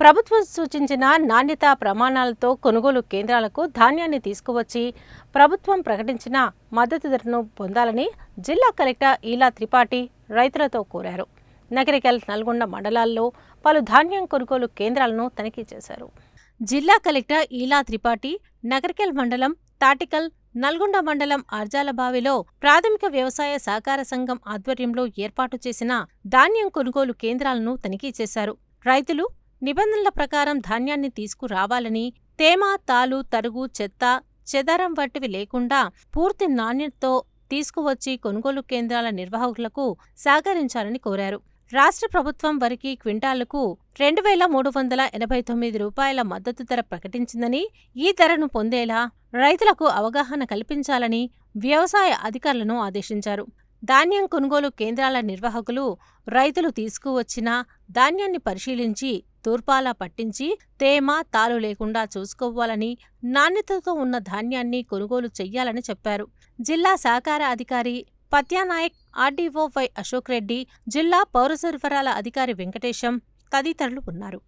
ప్రభుత్వం సూచించిన నాణ్యతా ప్రమాణాలతో కొనుగోలు కేంద్రాలకు ధాన్యాన్ని తీసుకువచ్చి ప్రభుత్వం ప్రకటించిన మద్దతు ధరను పొందాలని జిల్లా కలెక్టర్ ఈలా త్రిపాఠి రైతులతో కోరారు. నగరికల్ నల్గొండ మండలాల్లో పలు ధాన్యం కొనుగోలు కేంద్రాలను తనిఖీ చేశారు. జిల్లా కలెక్టర్ ఈలా త్రిపాఠి నగరికల్ మండలం తాటికల్ నల్గొండ మండలం అర్జాలబావిలో ప్రాథమిక వ్యవసాయ సహకార సంఘం ఆధ్వర్యంలో ఏర్పాటు చేసిన ధాన్యం కొనుగోలు కేంద్రాలను తనిఖీ చేశారు. రైతులు నిబంధనల ప్రకారం ధాన్యాన్ని తీసుకురావాలని తేమ తాలు తరుగు చెత్త చెదారం వంటివి లేకుండా పూర్తి నాణ్యతతో తీసుకువచ్చి కొనుగోలు కేంద్రాల నిర్వాహకులకు సహకరించాలని కోరారు. రాష్ట్ర ప్రభుత్వం వరికి క్వింటాలకు రెండు వేల మూడు వందల ఎనభై తొమ్మిది రూపాయల మద్దతు ధర ప్రకటించిందని ఈ ధరను పొందేలా రైతులకు అవగాహన కల్పించాలని వ్యవసాయ అధికారులను ఆదేశించారు. ధాన్యం కొనుగోలు కేంద్రాల నిర్వాహకులు రైతులు తీసుకువచ్చిన ధాన్యాన్ని పరిశీలించి తూర్పాలా పట్టించి తేమ తాలు లేకుండా చూసుకోవాలని నాణ్యతతో ఉన్న ధాన్యాన్ని కొనుగోలు చెయ్యాలని చెప్పారు. జిల్లా సహకార అధికారి పత్యానాయక్ ఆర్డీఓ వై అశోక్ రెడ్డి జిల్లా పౌర సరఫరాల అధికారి వెంకటేశం తదితరులు ఉన్నారు.